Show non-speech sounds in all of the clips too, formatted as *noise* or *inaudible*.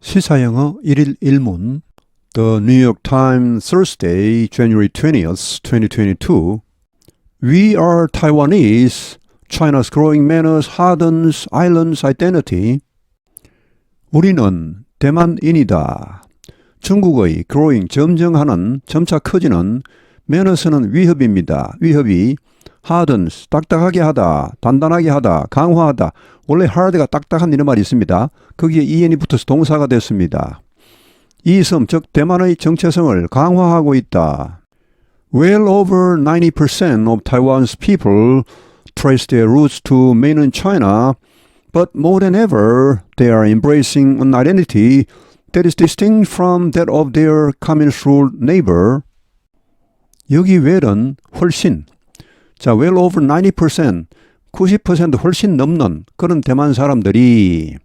시사영어 1일 1문 The New York Times Thursday, January 20th, 2022 We are Taiwanese. China's growing menace hardens island's identity. 우리는 대만인이다. 중국의 growing 점정하는 점차 커지는 menace는 위협입니다. 위협이 hardens 딱딱하게 하다, 단단하게 하다, 강화하다. 원래 hard가 딱딱한 이런 말이 있습니다. 거기에 en이 붙어서 동사가 됐습니다. 이 섬, 즉 대만의 정체성을 강화하고 있다. Well over 90% of Taiwan's people trace their roots to mainland China, but more than ever, they are embracing an identity that is distinct from that of their communist ruled neighbor. 여기 well은 훨씬, 자, well over 90%, 90% 훨씬 넘는 그런 대만 사람들이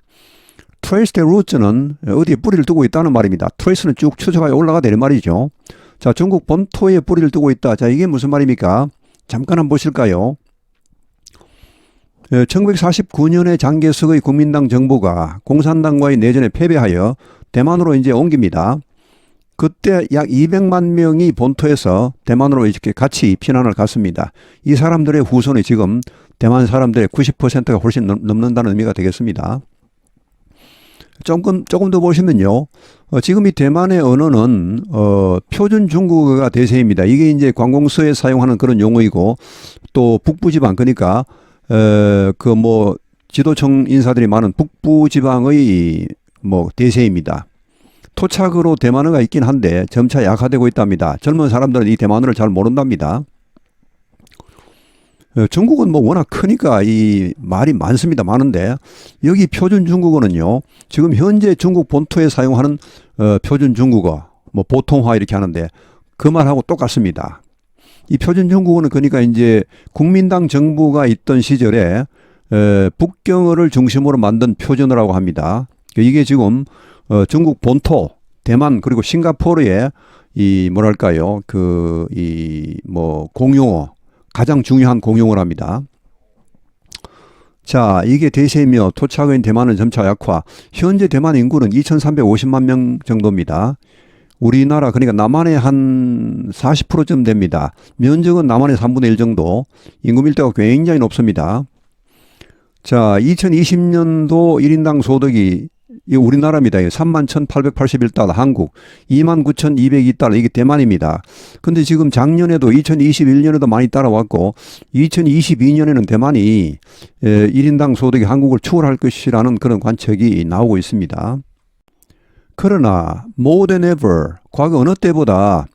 trace their roots는 어디에 뿌리를 두고 있다는 말입니다. trace는 쭉 추적하여 올라가 되는 말이죠. 자, 중국 본토에 뿌리를 두고 있다. 자, 이게 무슨 말입니까? 잠깐 한번 보실까요? 1949년에 장개석의 국민당 정부가 공산당과의 내전에 패배하여 대만으로 이제 옮깁니다. 그때 약 200만 명이 본토에서 대만으로 이렇게 같이 피난을 갔습니다. 이 사람들의 후손이 지금 대만 사람들의 90%가 훨씬 넘- 넘는다는 의미가 되겠습니다. 조금 조금 더 보시면요. 어, 지금 이 대만의 언어는 어, 표준 중국어가 대세입니다. 이게 이제 관공서에 사용하는 그런 용어이고 또 북부 지방 그러니까 그뭐 지도청 인사들이 많은 북부 지방의 뭐 대세입니다. 토착으로 대만어가 있긴 한데 점차 약화되고 있답니다. 젊은 사람들은 이 대만어를 잘 모른답니다. 어, 중국은 뭐 워낙 크니까 이 말이 많습니다. 많은데 여기 표준 중국어는요. 지금 현재 중국 본토에 사용하는 어, 표준 중국어, 뭐 보통화 이렇게 하는데 그 말하고 똑같습니다. 이 표준 중국어는 그러니까 이제 국민당 정부가 있던 시절에 에, 북경어를 중심으로 만든 표준어라고 합니다. 이게 지금 어, 중국 본토, 대만 그리고 싱가포르의 이 뭐랄까요 그 이 뭐 공용어 가장 중요한 공용어랍니다. 자, 이게 대세이며 토착인 대만은 점차 약화. 현재 대만 인구는 2,350만 명 정도입니다. 우리나라 그러니까 남한의 한 40%쯤 됩니다. 면적은 남한의 3분의 1 정도. 인구 밀도가 굉장히 높습니다. 자, 2020년도 1인당 소득이 이 우리나라입니다. 31,881달러, 한국 29,202달러, 이게 대만입니다. 근데 지금 작년에도 2021년에도 많이 따라왔고 2022년에는 대만이 에, 1인당 소득이 한국을 추월할 것이라는 그런 관측이 나오고 있습니다. 그러나 more than ever 과거 어느 때보다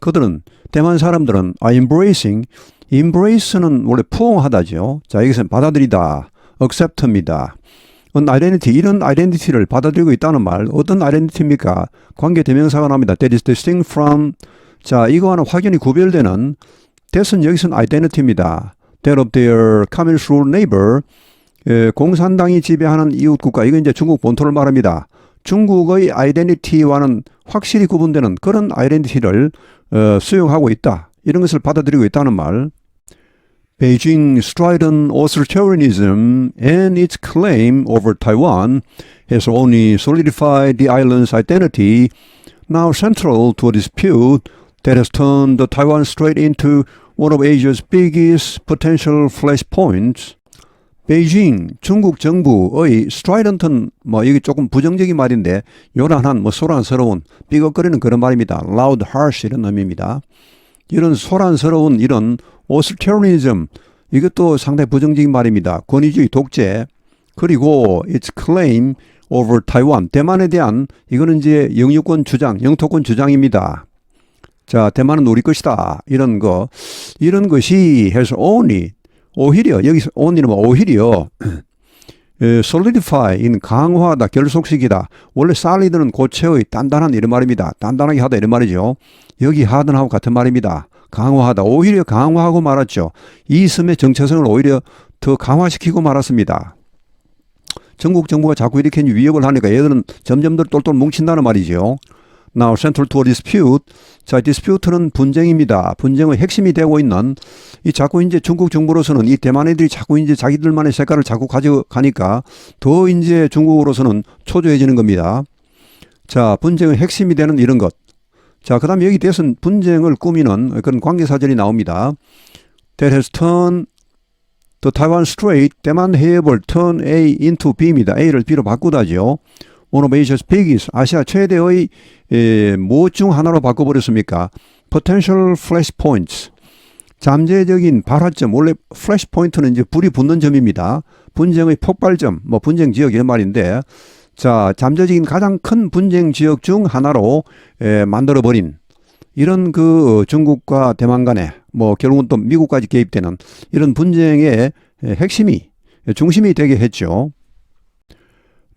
그들은 대만 사람들은 are embracing embrace는 원래 포옹하다죠. 자 여기서는 받아들이다, accept입니다. Identity 이런 아이덴티티를 받아들이고 있다는 말 어떤 아이덴티티입니까? 관계 대명사가 나옵니다. That is distinct from 자 이거와는 확연히 구별되는 that은 여기서는 identity입니다. That of their communist rule neighbor 에, 공산당이 지배하는 이웃 국가 이건 이제 중국 본토를 말합니다. 중국의 아이덴티티와는 확실히 구분되는 그런 아이덴티티를 어, 수용하고 있다. 이런 것을 받아들이고 있다는 말. Beijing's strident authoritarianism and its claim over Taiwan has only solidified the island's identity, now central to a dispute that has turned the Taiwan Strait into one of Asia's biggest potential flashpoints. 베이징 중국 정부의 strident은 뭐 이게 조금 부정적인 말인데 요란한 뭐 소란스러운 삐걱거리는 그런 말입니다. loud, harsh 이런 의미입니다. 이런 소란스러운 이런 authoritarianism 이것도 상당히 부정적인 말입니다. 권위주의 독재 그리고 its claim over Taiwan 대만에 대한 이거는 이제 영유권 주장, 영토권 주장입니다. 자, 대만은 우리 것이다. 이런 거 이런 것이 해서 only 오히려 여기서 only는 뭐 오히려 *clears throat* 에, solidify in 강화하다 결속시키다 원래 solid는 고체의 단단한 이런 말입니다 단단하게 하다 이런 말이죠 여기 하든하고 같은 말입니다 강화하다 오히려 강화하고 말았죠 이 섬의 정체성을 오히려 더 강화시키고 말았습니다 전국 정부가 자꾸 이렇게 위협을 하니까 얘들은 점점 더 똘똘 뭉친다는 말이죠 Now central to a dispute. 자, dispute는 분쟁입니다. 분쟁의 핵심이 되고 있는 이 자꾸 이제 중국 정부로서는 이 대만 애들이 자꾸 이제 자기들만의 색깔을 자꾸 가져가니까 더 이제 중국으로서는 초조해지는 겁니다. 자, 분쟁의 핵심이 되는 이런 것. 자, 그 다음에 여기 대선 분쟁을 꾸미는 그런 관계사절이 나옵니다. That has turned the Taiwan Strait, 대만 해협을 turn A into B입니다. A를 B로 바꾸다죠. One of Asia's biggest, 아시아 최대의 에, 무엇 중 하나로 바꿔버렸습니까? Potential flashpoints. 잠재적인 발화점, 원래 flashpoint는 이제 불이 붙는 점입니다. 분쟁의 폭발점, 뭐 분쟁 지역 이런 말인데, 자, 잠재적인 가장 큰 분쟁 지역 중 하나로 에, 만들어버린 이런 그 중국과 대만 간에 뭐 결국은 또 미국까지 개입되는 이런 분쟁의 핵심이 중심이 되게 했죠.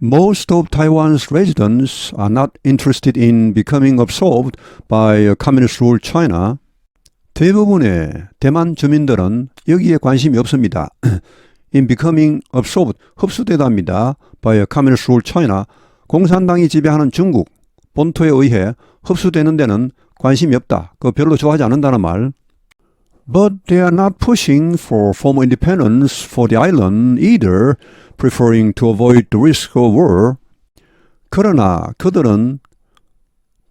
Most of Taiwan's residents are not interested in becoming absorbed by communist rule China. 대부분의 대만 주민들은 여기에 관심이 없습니다. In becoming absorbed 흡수되답니다. by a communist rule China 공산당이 지배하는 중국 본토에 의해 흡수되는 데는 관심이 없다. 그 별로 좋아하지 않는다는 말. But they are not pushing for formal independence for the island either, preferring to avoid the risk of war. 그러나 그들은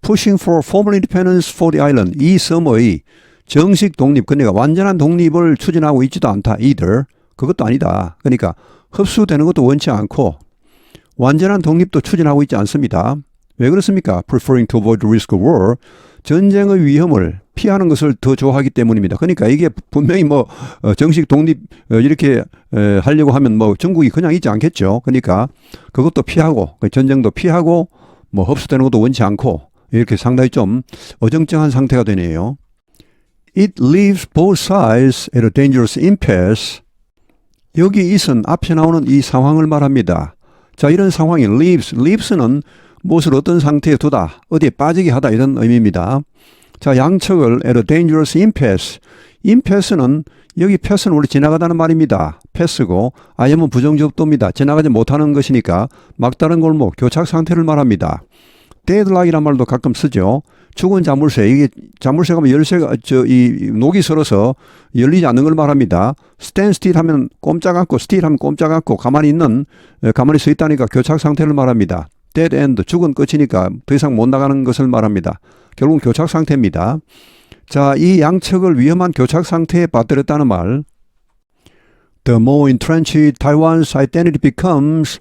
pushing for formal independence for the island 이 섬의 정식 독립, 그러니까 완전한 독립을 추진하고 있지도 않다. either. 그것도 아니다. 그러니까 흡수되는 것도 원치 않고 완전한 독립도 추진하고 있지 않습니다. 왜 그렇습니까? preferring to avoid the risk of war. 전쟁의 위험을 피하는 것을 더 좋아하기 때문입니다. 그러니까 이게 분명히 뭐 어, 정식 독립 어, 이렇게 에, 하려고 하면 뭐 중국이 그냥 있지 않겠죠. 그러니까 그것도 피하고 그 전쟁도 피하고 뭐 흡수되는 것도 원치 않고 이렇게 상당히 좀 어정쩡한 상태가 되네요. It leaves both sides at a dangerous impasse. 여기 있은 앞에 나오는 이 상황을 말합니다. 자, 이런 상황이 leaves, leaves는 무엇을 어떤 상태에 두다, 어디에 빠지게 하다 이런 의미입니다. 자, 양측을 at a dangerous impasse. impasse는 여기 패스는 원래 지나가다는 말입니다. 패스고 아니면 부정접도입니다. 지나가지 못하는 것이니까 막다른 골목, 교착 상태를 말합니다. Deadlock이란 말도 가끔 쓰죠. 죽은 자물쇠, 이게 자물쇠 가면 열쇠가, 저, 이, 녹이 설어서 열리지 않는 걸 말합니다. stand still 하면 꼼짝 않고, still 하면 꼼짝 않고, 가만히 있는, 에, 가만히 서 있다니까 교착 상태를 말합니다. dead end, 죽은 끝이니까 더 이상 못 나가는 것을 말합니다. 결국은 교착 상태입니다. 자, 이 양측을 위험한 교착 상태에 빠뜨렸다는 말. The more entrenched Taiwan's identity becomes,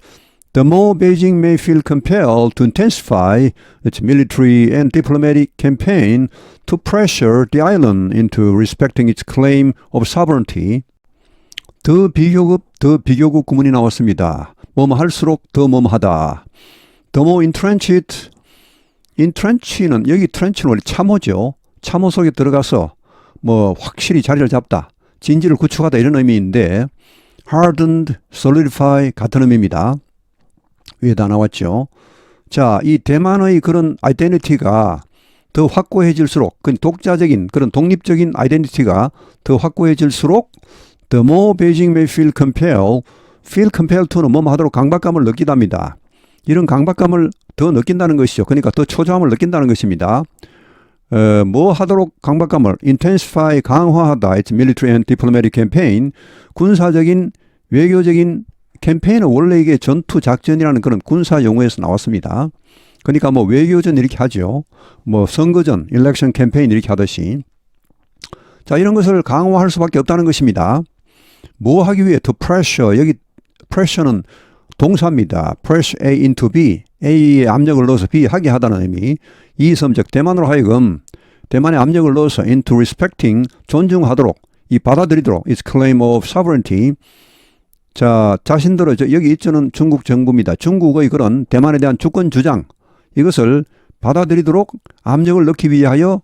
the more Beijing may feel compelled to intensify its military and diplomatic campaign to pressure the island into respecting its claim of sovereignty. 더 비교급, 더 비교급 구문이 나왔습니다. 뭐뭐 할수록 더 뭐뭐하다. The more entrenched, entrench는 여기 trench는 원래 참호죠. 참호 속에 들어가서 뭐 확실히 자리를 잡다, 진지를 구축하다 이런 의미인데 hardened, solidify 같은 의미입니다. 위에 다 나왔죠. 자, 이 대만의 그런 아이덴티티가 더 확고해질수록, 그 독자적인 그런 독립적인 아이덴티티가 더 확고해질수록 the more Beijing may feel compelled, feel compelled to는 뭐 하도록 강박감을 느끼답니다. 이런 강박감을 더 느낀다는 것이죠. 그러니까 더 초조함을 느낀다는 것입니다. 어, 뭐 하도록 강박감을 intensify 강화하다. It's military and diplomatic campaign. 군사적인 외교적인 캠페인은 원래 이게 전투 작전이라는 그런 군사 용어에서 나왔습니다. 그러니까 뭐 외교전 이렇게 하죠. 뭐 선거전, 일렉션 캠페인 이렇게 하듯이. 자, 이런 것을 강화할 수밖에 없다는 것입니다. 뭐 하기 위해 to pressure 여기 pressure는 동사입니다. press A into B. A에 압력을 넣어서 B 하게 하다는 의미. 이 섬적 대만으로 하여금 대만에 압력을 넣어서 into respecting 존중하도록 이 받아들이도록 its claim of sovereignty 자, 자신들의 저 여기 있저는 중국 정부입니다. 중국의 그런 대만에 대한 주권 주장 이것을 받아들이도록 압력을 넣기 위하여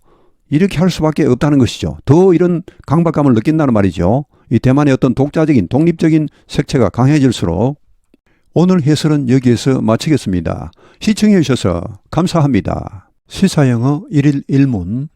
이렇게 할 수밖에 없다는 것이죠. 더 이런 강박감을 느낀다는 말이죠. 이 대만의 어떤 독자적인 독립적인 색채가 강해질수록 오늘 해설은 여기에서 마치겠습니다. 시청해 주셔서 감사합니다. 시사영어 1일 1문